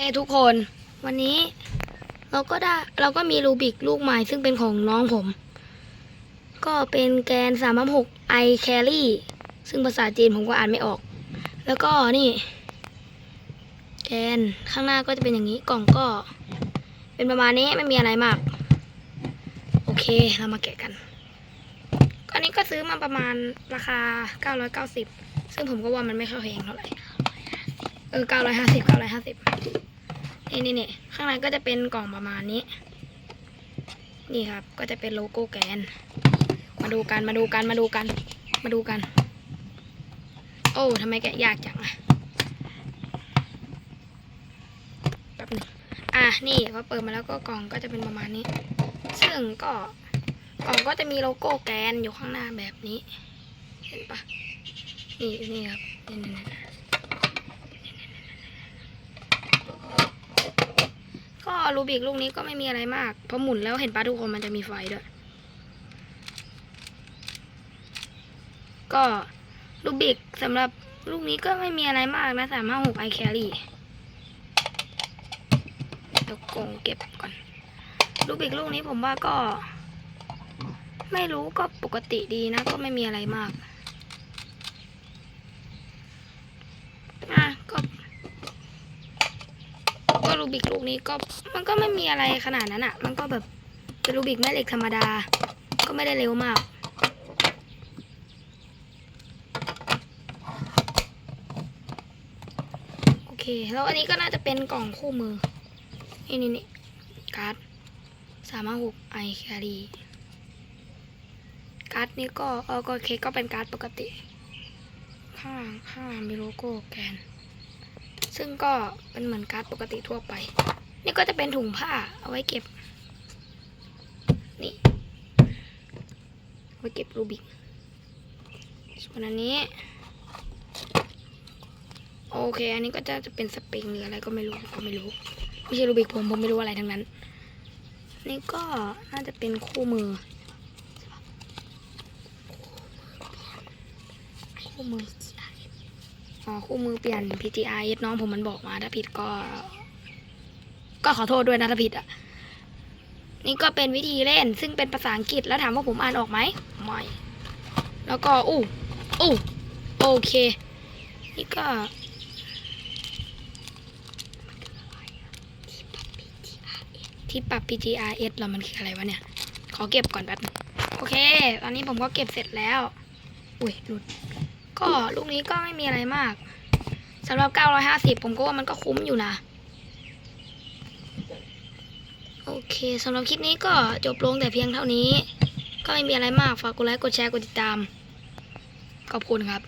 เอทุกคนวันนี้เราก็ได้เราก็มีรูบิกลูกใหม่ซึ่งเป็นของน้องผม ก็เป็นแกนสามหกไอแครี่ซึ่งภาษาจีนผมก็อ่านไม่ออก แล้วก็นี่ แกนข้างหน้าก็จะเป็นอย่างนี้กล่องก็ เป็นประมาณนี้ไม่มีอะไรมาก โอเคเรามาแกะกันอันนี้ก็ซื้อมาประมาณราคา 990 ซึ่งผมก็ว่ามันไม่ค่อยแพงเท่าไหร่ เออ950 950นี่นี่นี่ข้างในก็จะเป็นกล่องประมาณนี้ นี่ครับ ก็จะเป็นโลโก้แกน มาดูกัน มาดูกัน มาดูกัน มาดูกัน โอ้ทำไมแกะยากจังอะแป๊บนึงอะ นี่พอเปิดมาแล้วก็กล่องก็จะเป็นประมาณนี้ ซึ่งก็กล่องก็จะมีโลโก้แกนอยู่ข้างหน้าแบบนี้ เห็นปะนี่นี่ครับนี่นี่นี่ก็ รูบิกลูกนี้ก็ไม่มีอะไรมากพอหมุนแล้วเห็นปะทุกคนมันจะมีไฟด้วย ก็รูบิกสำหรับลูกนี้ก็ไม่มีอะไรมากนะสามห้าหกไอแครี่เดี๋ยวกงเก็บก่อนรูบิกลูกนี้ผมว่าก็ ไม่รู้ก็ปกติดีนะ ก็ไม่มีอะไรมากอะก็ รูบิกลูกนี้ก็มันก็ไม่มีอะไรขนาดนั้นอะมันก็แบบเป็นรูบิกแม่เหล็กธรรมดา ก็ไม่ได้เร็วมาก โอเค แล้วอันนี้ก็น่าจะเป็นกล่องคู่มือ นี่นี่นี่การ์ดสามหกไอแครีการ์ดนี้ก็เออก็เคก็เป็นการ์ดปกติ ข้างข้างมีโลโก้แกน ซึ่งก็เป็นเหมือนการ์ดปกติทั่วไป นี่ก็จะเป็นถุงผ้าเอาไว้เก็บ นี่เอาไว้เก็บรูบิกส่วนอันนี้ โอเค อันนี้ก็จะจะเป็นสปริงหรืออะไรก็ไม่รู้ก็ไม่รู้ ไม่ใช่รูบิกผมผมไม่รู้อะไรทั้งนั้น นี่ก็น่าจะเป็นคู่มือ คู่มืออ๋อ คู่มือเปลี่ยน PGI น้องผมมันบอกมาถ้าผิดก็ ก็ขอโทษด้วยนะถ้าผิดอะ นี่ก็เป็นวิธีเล่น ซึ่งเป็นภาษาอังกฤษแล้วถามว่าผมอ่านออกไหมไม่แล้วก็อู้อู้โอเค นี่ก็ที่ปรับ PGRS แล้วมันคืออะไรวะเนี่ย ขอเก็บก่อนแป๊บนึง โอเค ตอนนี้ผมก็เก็บเสร็จแล้ว อุ้ย หลุด ก็ลูกนี้ก็ไม่มีอะไรมากสำหรับ 950 ผมก็ว่ามันก็คุ้มอยู่นะ โอเคสำหรับคลิปนี้ก็จบลงแต่เพียงเท่านี้ ก็ไม่มีอะไรมาก ฝากกดไลค์ กดแชร์ กดติดตาม ขอบคุณครับ